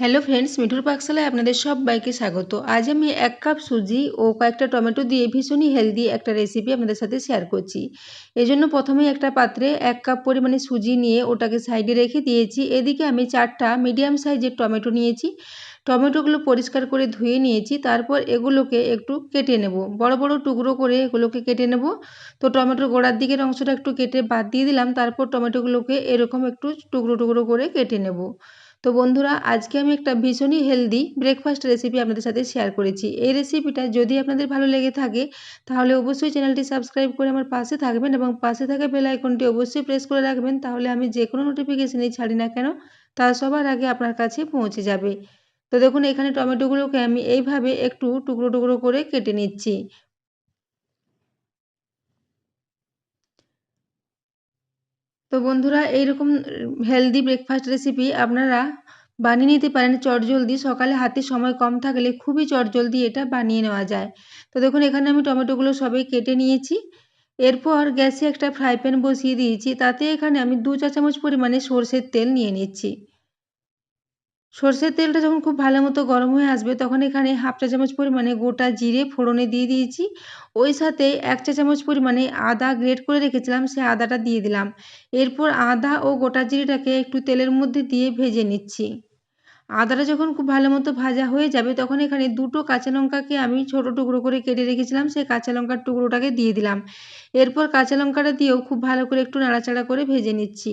Hello friends, মিঠুর পাকশালায় আপনাদের সবাইকে স্বাগত। আজ আমি এক কাপ সুজি ও কয়েকটা টমেটো দিয়ে ভীষণই হেলদি একটা রেসিপি আপনাদের সাথে শেয়ার করছি। এজন্য প্রথমেই একটা পাত্রে এক কাপ পরিমাণে সুজি নিয়ে ওটাকে সাইডে রেখে দিয়েছি। এদিকে আমি চারটা মিডিয়াম সাইজের টমেটো নিয়েছি। টমেটোগুলো পরিষ্কার করে ধুয়ে নিয়েছি। তারপর এগুলোকে একটু কেটে নেব। বড় বড় টুকরো করে এগুলোকে কেটে নেব। তো টমেটোর গোড়ার দিকের অংশটা একটু কেটে বাদ দিয়ে দিলাম। তারপর টমেটোগুলোকে এরকম একটু টুকরো টুকরো করে কেটে নেব। তো বন্ধুরা, আজকে আমি একটা ভীষণই হেলদি ব্রেকফাস্ট রেসিপি আপনাদের সাথে শেয়ার করেছি। এই রেসিপিটা যদি আপনাদের ভালো লেগে থাকে, তাহলে অবশ্যই চ্যানেলটি সাবস্ক্রাইব করে আমার পাশে থাকবেন এবং পাশে থাকা বেল আইকনটি অবশ্যই প্রেস করে রাখবেন, তাহলে আমি যে কোনো নোটিফিকেশানই ছাড়ি না কেন, তা সবার আগে আপনার কাছে পৌঁছে যাবে। তো দেখুন, এখানে টমেটোগুলোকে আমি এইভাবে একটু টুকরো টুকরো করে কেটে নিচ্ছি। তো বন্ধুরা, এইরকম হেলদি ব্রেকফাস্ট রেসিপি আপনারা বানিয়ে নিতে পারেন চটজলদি। সকালে হাতে সময় কম থাকলে খুবই চটজলদি এটা বানিয়ে নেওয়া যায়। তো দেখুন, এখানে আমি টমেটোগুলো সবাই কেটে নিয়েছি। এরপর গ্যাসে একটা ফ্রাই প্যান বসিয়ে দিয়েছি। তাতে এখানে আমি দু চা চামচ পরিমাণে সর্ষের তেল নিয়ে নিচ্ছি। সর্ষের তেলটা যখন খুব ভালো মতো গরম হয়ে আসবে, তখন এখানে হাফ চা চামচ পরিমাণে গোটা জিরে ফোড়নে দিয়ে দিয়েছি। ওই সাথে এক চা চামচ পরিমাণে আদা গ্রেট করে রেখেছিলাম, সে আদাটা দিয়ে দিলাম। এরপর আদা ও গোটা জিরেটাকে একটু তেলের মধ্যে দিয়ে ভেজে নিচ্ছি। আদাটা যখন খুব ভালো মতো ভাজা হয়ে যাবে, তখন এখানে দুটো কাঁচা লঙ্কাকে আমি ছোট টুকরো করে কেটে রেখেছিলাম, সেই কাঁচা লঙ্কার টুকরোটাকে দিয়ে দিলাম। এরপর কাঁচা লঙ্কাটা দিয়েও খুব ভালো করে একটু নাড়াচাড়া করে ভেজে নিচ্ছি।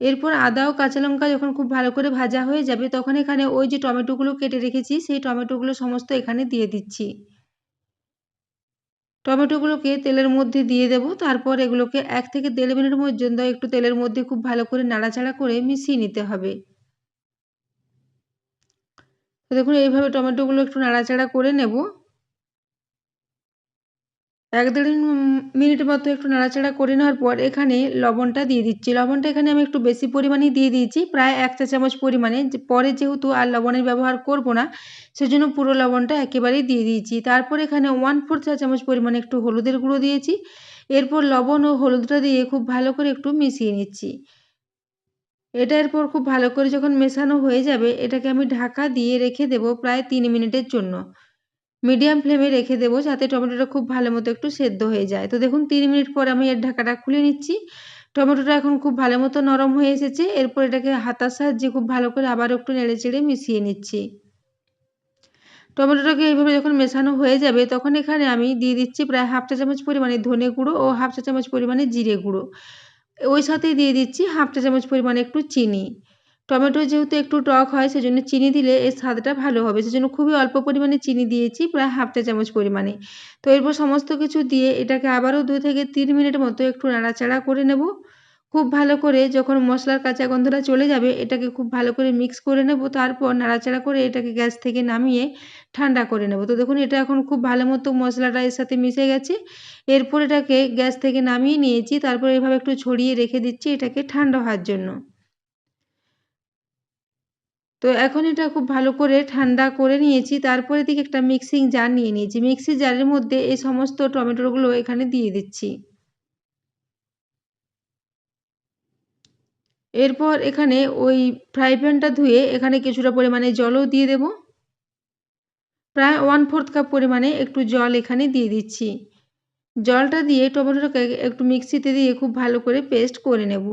এরপর আদা ও কাঁচা লঙ্কা যখন খুব ভালো করে ভাজা হয়ে যাবে, তখন এখানে ওই যে টমেটোগুলো কেটে রেখেছি, সেই টমেটোগুলো সমস্ত এখানে দিয়ে দিচ্ছি। টমেটোগুলোকে তেলের মধ্যে দিয়ে দেব, তারপর এগুলোকে এক থেকে দেড় মিনিট পর্যন্ত একটু তেলের মধ্যে খুব ভালো করে নাড়াচাড়া করে মিশিয়ে নিতে হবে। তো দেখুন, এইভাবে টমেটোগুলো একটু নাড়াচাড়া করে নেব। এক দেড় মিনিট মতো একটু নাড়াচাড়া করে নেওয়ার পর এখানে লবণটা দিয়ে দিচ্ছি। লবণটা এখানে আমি একটু বেশি পরিমাণেই দিয়ে দিয়েছি, প্রায় এক চা চামচ পরিমাণে। পরে যেহেতু আর লবণের ব্যবহার করব না, সেজন্য পুরো লবণটা একেবারেই দিয়ে দিয়েছি। তারপর এখানে ওয়ান ফোর চা চামচ পরিমাণে একটু হলুদের গুঁড়ো দিয়েছি। এরপর লবণ ও হলুদটা দিয়ে খুব ভালো করে একটু মিশিয়ে নিচ্ছি। এটা এরপর খুব ভালো করে যখন মেশানো হয়ে যাবে, এটাকে আমি ঢাকা দিয়ে রেখে দেব প্রায় তিন মিনিটের জন্য। মিডিয়াম ফ্লেমে রেখে দেবো যাতে টমেটোটা খুব ভালো মতো একটু সেদ্ধ হয়ে যায়। তো দেখুন, তিন মিনিট পর আমি এর ঢাকাটা খুলে নিচ্ছি। টমেটোটা এখন খুব ভালো মতো নরম হয়ে এসেছে। এরপর এটাকে হাতার সাহায্যে খুব ভালো করে আবার একটু নেড়ে চেড়ে মিশিয়ে নিচ্ছি। টমেটোটাকে এইভাবে যখন মেশানো হয়ে যাবে, তখন এখানে আমি দিয়ে দিচ্ছি প্রায় হাফ চা চামচ পরিমাণে ধনে গুঁড়ো ও হাফ চা চামচ পরিমাণে জিরে গুঁড়ো। ওই সাথেই দিয়ে দিচ্ছি হাফ চা চামচ পরিমাণে একটু চিনি। টমেটো যেহেতু একটু টক হয়, সেজন্য চিনি দিলে এর স্বাদটা ভালো হবে। সেজন্য খুবই অল্প পরিমাণে চিনি দিয়েছি, প্রায় হাফ চা চামচ পরিমাণে। তো এরপর সমস্ত কিছু দিয়ে এটাকে আবারও দু থেকে তিন মিনিট মতো একটু নাড়াচাড়া করে নেব। খুব ভালো করে যখন মশলার কাঁচা গন্ধটা চলে যাবে, এটাকে খুব ভালো করে মিক্স করে নেব। তারপর নাড়াচাড়া করে এটাকে গ্যাস থেকে নামিয়ে ঠান্ডা করে নেব। তো দেখুন, এটা এখন খুব ভালো মতো মশলাটা এর সাথে মিশে গেছে। এরপর এটাকে গ্যাস থেকে নামিয়ে নিয়েছি। তারপর এভাবে একটু ছড়িয়ে রেখে দিচ্ছি এটাকে ঠান্ডা হওয়ার জন্য। তো এখন এটা খুব ভালো করে ঠান্ডা করে নিয়েছি। তারপরে দিকে একটা মিক্সিং জার নিয়ে নিয়েছি। মিক্সি জারের মধ্যে এই সমস্ত টমেটোগুলো এখানে দিয়ে দিচ্ছি। এরপর এখানে ওই ফ্রাই প্যানটা ধুয়ে এখানে কিছুটা পরিমাণে জলও দিয়ে দেব। প্রায় ওয়ান ফোর্থ কাপ পরিমাণে একটু জল এখানে দিয়ে দিচ্ছি। জলটা দিয়ে টমেটোটাকে একটু মিক্সিতে দিয়ে খুব ভালো করে পেস্ট করে নেব।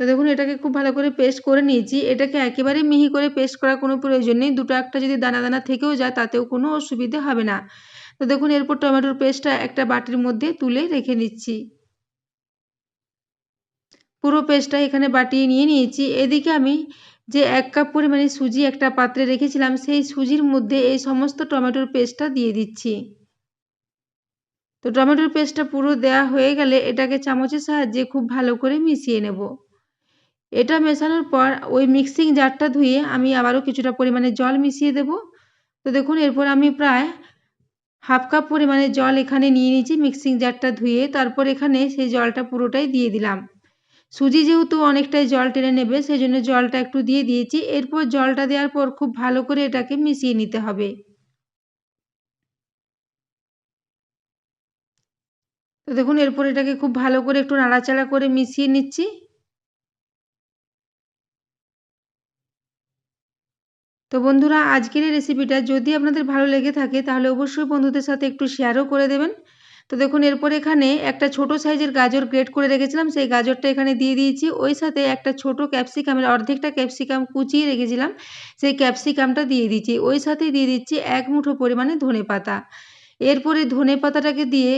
তো দেখুন, এটাকে খুব ভালো করে পেস্ট করে নিয়েছি। এটাকে একেবারে মিহি করে পেস্ট করার কোনো প্রয়োজন নেই। দুটো একটা যদি দানা দানা থেকেও যায়, তাতেও কোনো অসুবিধে হবে না। তো দেখুন, এরপর টমেটোর পেস্টটা একটা বাটির মধ্যে তুলে রেখে নিচ্ছি পুরো পেস্টটা এখানে বাটিয়ে নিয়ে নিয়েছি। এদিকে আমি যে এক কাপ পরিমাণে সুজি একটা পাত্রে রেখেছিলাম, সেই সুজির মধ্যে এই সমস্ত টমেটোর পেস্টটা দিয়ে দিচ্ছি। তো টমেটোর পেস্টটা পুরো দেয়া হয়ে গেলে এটাকে চামচের সাহায্যে খুব ভালো করে মিশিয়ে নেব। এটা মেশানোর পর ওই মিক্সিং জারটা ধুয়ে আমি আবারও কিছুটা পরিমাণে জল মিশিয়ে দেব। তো দেখুন, এরপর আমি প্রায় হাফ কাপ পরিমাণে জল এখানে নিয়ে নিয়েছি মিক্সিং জারটা ধুয়ে। তারপর এখানে সেই জলটা পুরোটাই দিয়ে দিলাম। সুজি যেহেতু অনেকটাই জল টেনে নেবে সেই জন্য জলটা একটু দিয়ে দিয়েছি। এরপর জলটা দেওয়ার পর খুব ভালো করে এটাকে মিশিয়ে নিতে হবে। তো দেখুন, এরপর এটাকে খুব ভালো করে একটু নাড়াচাড়া করে মিশিয়ে নিচ্ছি। তো বন্ধুরা, আজকের এই রেসিপিটা যদি আপনাদের ভালো লেগে থাকে, তাহলে অবশ্যই বন্ধুদের সাথে একটু শেয়ারও করে দেবেন। তো দেখুন, এরপর এখানে একটা ছোট সাইজের গাজর গ্রেট করে রেখেছিলাম। সেই গাজরটা এখানে দিয়ে দিয়েছি। ওই সাথে একটা ছোট ক্যাপসিকামের অর্ধেকটা ক্যাপসিকাম কুচিয়ে রেখেছিলাম। সেই ক্যাপসিকামটা দিয়ে দিচ্ছি ওই সাথে দিয়ে দিচ্ছি এক মুঠো পরিমাণে ধনে পাতা এরপরে ধনে পাতাটাকে দিয়ে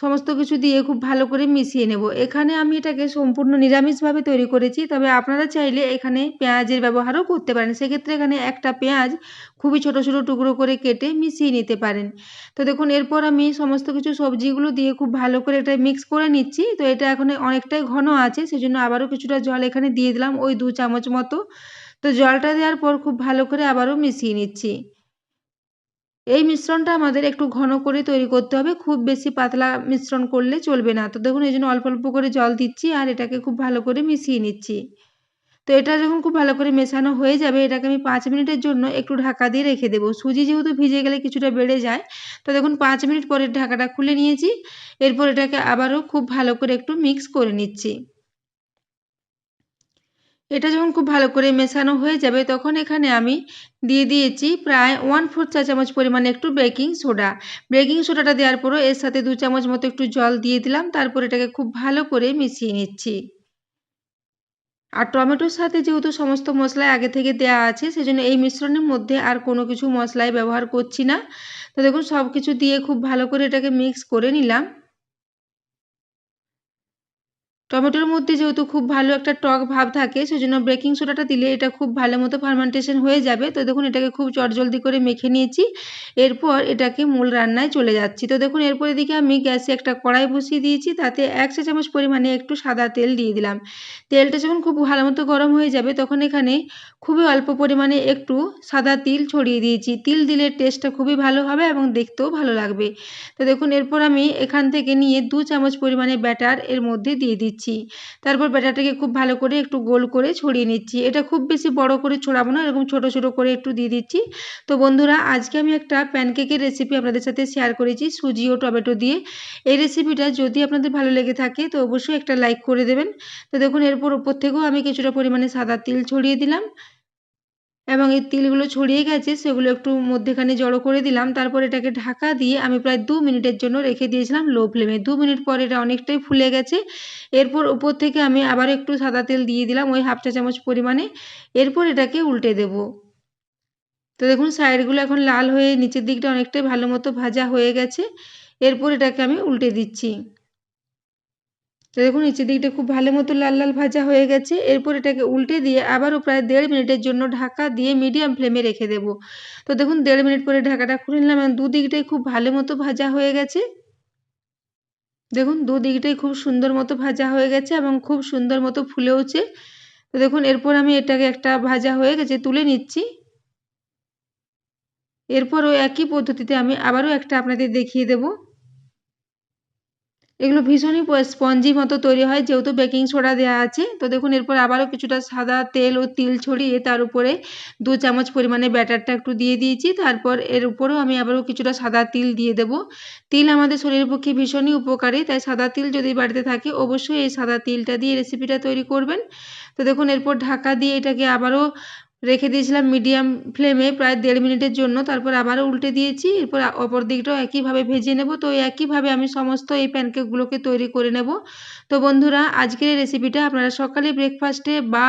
সমস্ত কিছু দিয়ে খুব ভালো করে মিশিয়ে নেব। এখানে আমি এটাকে সম্পূর্ণ নিরামিষভাবে তৈরি করেছি, তবে আপনারা চাইলে এখানে পেঁয়াজের ব্যবহারও করতে পারেন। সেক্ষেত্রে এখানে একটা পেঁয়াজ খুবই ছোট ছোট টুকরো করে কেটে মিশিয়ে নিতে পারেন। তো দেখুন, এরপর আমি সমস্ত কিছু সবজিগুলো দিয়ে খুব ভালো করে এটা মিক্স করে নিচ্ছি। তো এটা এখন অনেকটাই ঘন আছে, সেজন্য আবারও কিছুটা জল এখানে দিয়ে দিলাম ওই দু চামচ মতো। তো জলটা দেওয়ার পর খুব ভালো করে আবারও মিশিয়ে নিচ্ছি। এই মিশ্রণটা আমাদের একটু ঘন করে তৈরি করতে হবে। খুব বেশি পাতলা মিশ্রণ করলে চলবে না। তো দেখুন, এই জন্য অল্প অল্প করে জল দিচ্ছি আর এটাকে খুব ভালো করে মিশিয়ে নিচ্ছি। তো এটা যখন খুব ভালো করে মেশানো হয়ে যাবে, এটাকে আমি পাঁচ মিনিটের জন্য একটু ঢাকা দিয়ে রেখে দেবো। সুজি যেহেতু ভিজে গেলে কিছুটা বেড়ে যায়, তো দেখুন, পাঁচ মিনিট পরে ঢাকাটা খুলে নিয়েছি। এরপর এটাকে আবারও খুব ভালো করে একটু মিক্স করে নিচ্ছি। এটা যখন খুব ভালো করে মেশানো হয়ে যাবে, তখন এখানে আমি দিয়ে দিয়েছি প্রায় ওয়ান ফোর চা চামচ পরিমাণে একটু বেকিং সোডা বেকিং সোডাটা দেওয়ার পরও এর সাথে দু চামচ মতো একটু জল দিয়ে দিলাম, তারপর এটাকে খুব ভালো করে মিশিয়ে নিচ্ছি। আর টমেটোর সাথে যেহেতু সমস্ত মশলা আগে থেকে দেওয়া আছে, সেজন্য এই মিশ্রণের মধ্যে আর কোনো কিছু মশলাই ব্যবহার করছি না। তো দেখুন সব কিছু দিয়ে খুব ভালো করে এটাকে মিক্স করে নিলাম। টমেটোর মধ্যে যেহেতু খুব ভালো একটা টক ভাব থাকে, সেজন্য বেকিং সোডাটা দিলে এটা খুব ভালো মতো ফার্মেন্টেশন হয়ে যাবে। তো দেখুন, এটাকে খুব চটজলদি করে মেখে নিয়েছি। এরপর এটাকে মূল রান্নায় চলে যাচ্ছি। তো দেখুন, এরপর এদিকে আমি গ্যাসে একটা কড়াই বসিয়ে দিয়েছি, তাতে এক চা চামচ পরিমাণে একটু সাদা তেল দিয়ে দিলাম। তেলটা যখন খুব ভালো মতো গরম হয়ে যাবে, তখন এখানে খুবই অল্প পরিমাণে একটু সাদা তিল ছড়িয়ে দিয়েছি। তিল দিলে টেস্টটা খুবই ভালো হবে এবং দেখতেও ভালো লাগবে। তো দেখুন, এরপর আমি এখান থেকে নিয়ে দু চামচ পরিমাণে ব্যাটার এর মধ্যে দিয়ে দিচ্ছি। নিচ্ছি তারপর ব্যাটারটাকে খুব ভালো করে একটু গোল করে ছড়িয়ে নিচ্ছি। এটা খুব বেশি বড় করে ছড়াবো না, এরকম ছোট ছোট করে একটু দিয়ে দিচ্ছি। তো বন্ধুরা, আজকে আমি একটা প্যানকেকের রেসিপি আপনাদের সাথে শেয়ার করেছি, সুজি ও টমেটো দিয়ে। এই রেসিপিটা যদি আপনাদের ভালো লেগে থাকে, তো অবশ্যই একটা লাইক করে দেবেন। তো দেখুন, এরপর ওপর থেকেও আমি কিছুটা পরিমাণে সাদা তিল ছড়িয়ে দিলাম। এবং এই তিলগুলো ছড়িয়ে গেছে, সেগুলো একটু মধ্যেখানে জড়ো করে দিলাম। তারপর এটাকে ঢাকা দিয়ে আমি প্রায় দু মিনিটের জন্য রেখে দিয়েছিলাম লো ফ্লেমে। দু মিনিট পর এটা অনেকটাই ফুলে গেছে। এরপর উপর থেকে আমি আবার একটু সাদা তেল দিয়ে দিলাম ওই হাফ চা চামচ পরিমাণে। এরপর এটাকে উল্টে দেব। তো দেখুন, সাইডগুলো এখন লাল হয়ে নিচের দিকটা অনেকটাই ভালো মতো ভাজা হয়ে গেছে। এরপর এটাকে আমি উল্টে দিচ্ছি। তো দেখুন নিচের দিকটা খুব ভালো মতো লাল লাল ভাজা হয়ে গেছে। এরপর এটাকে উল্টে দিয়ে আবারও প্রায় দেড় মিনিটের জন্য ঢাকা দিয়ে মিডিয়াম ফ্লেমে রেখে দেবো। তো দেখুন, দেড় মিনিট পরে ঢাকাটা খুলে নিলাম দুদিকটাই খুব ভালো মতো ভাজা হয়ে গেছে। দেখুন, দুদিকটাই খুব সুন্দর মতো ভাজা হয়ে গেছে এবং খুব সুন্দর মতো ফুলেওছে। তো দেখুন, এরপর আমি এটাকে একটা ভাজা হয়ে গেছে, তুলে নিচ্ছি। এরপর ওই একই পদ্ধতিতে আমি আবারও একটা আপনাদের দেখিয়ে দেবো। এগুলো ভীষণই স্পঞ্জি মতো তৈরি হয়, যেহেতু বেকিং সোডা দেওয়া আছে। তো দেখুন, এরপর আবারও কিছুটা সাদা তেল ও তিল ছড়িয়ে তার উপরে দু চামচ পরিমাণে ব্যাটারটা একটু দিয়ে দিয়েছি। তারপর এর উপরেও আমি আবারও কিছুটা সাদা তিল দিয়ে দেব। তিল আমাদের শরীরের পক্ষে ভীষণই উপকারী, তাই সাদা তিল যদি বাড়িতে থাকে, অবশ্যই এই সাদা তিলটা দিয়ে রেসিপিটা তৈরি করবেন। তো দেখুন, এরপর ঢাকা দিয়ে এটাকে আবারও রেখে দিয়েছিলাম মিডিয়াম ফ্লেমে প্রায় দেড় মিনিটের জন্য। তারপর আবারও উল্টে দিয়েছি, এরপর অপর দিকটাও একইভাবে ভেজে নেব। তো একইভাবে আমি সমস্ত এই প্যানকেকগুলোকে তৈরি করে নেব। তো বন্ধুরা, আজকের রেসিপিটা আপনারা সকালে ব্রেকফাস্টে বা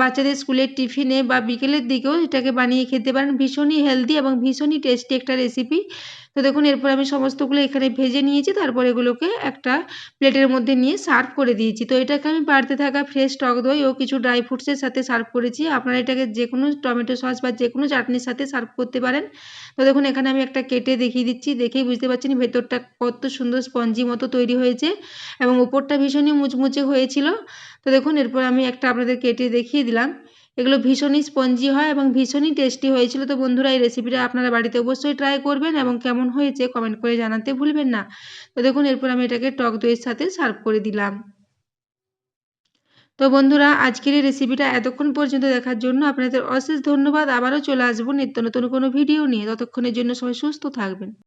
বাচ্চাদের স্কুলের টিফিনে বা বিকেলের দিকেও এটাকে বানিয়ে খেতে পারেন। ভীষণই হেলদি এবং ভীষণই টেস্টি একটা রেসিপি তো দেখুন, এরপর আমি সমস্তগুলো এখানে ভেজে নিয়েছি, তারপর এগুলোকে একটা প্লেটের মধ্যে নিয়ে সার্ভ করে দিয়েছি। তো এটাকে আমি বাড়তে থাকা ফ্রেশ টক দই ও কিছু ড্রাই ফ্রুটসের সাথে সার্ভ করেছি। আপনারা এটাকে যে কোনো টমেটো সস বা যে কোনো চাটনির সাথে সার্ভ করতে পারেন। তো দেখুন, এখানে আমি একটা কেটে দেখিয়ে দিচ্ছি, দেখেই বুঝতে পারছেন ভেতরটা কত সুন্দর স্পঞ্জি মতো তৈরি হয়েছে এবং উপরটা ভীষণই মুচমুচে হয়েছিল। তো দেখুন, এরপর আমি একটা আপনাদের কেটে দেখিয়ে দিলাম। এগুলো ভীষণই স্পঞ্জি হয় এবং ভীষণই টেস্টি হয়েছিল। তো বন্ধুরা, এই রেসিপিটা আপনারা বাড়িতে অবশ্যই ট্রাই করবেন এবং কেমন হয়েছে কমেন্ট করে জানাতে ভুলবেন না। তো দেখুন, এরপর আমি এটাকে টক দইয়ের সাথে সার্ভ করে দিলাম। তো বন্ধুরা, আজকের এই রেসিপিটা এতক্ষণ পর্যন্ত দেখার জন্য আপনাদের অশেষ ধন্যবাদ। আবারও চলে আসব নিত্য নতুন কোনো ভিডিও নিয়ে। ততক্ষণের জন্য সবাই সুস্থ থাকবেন।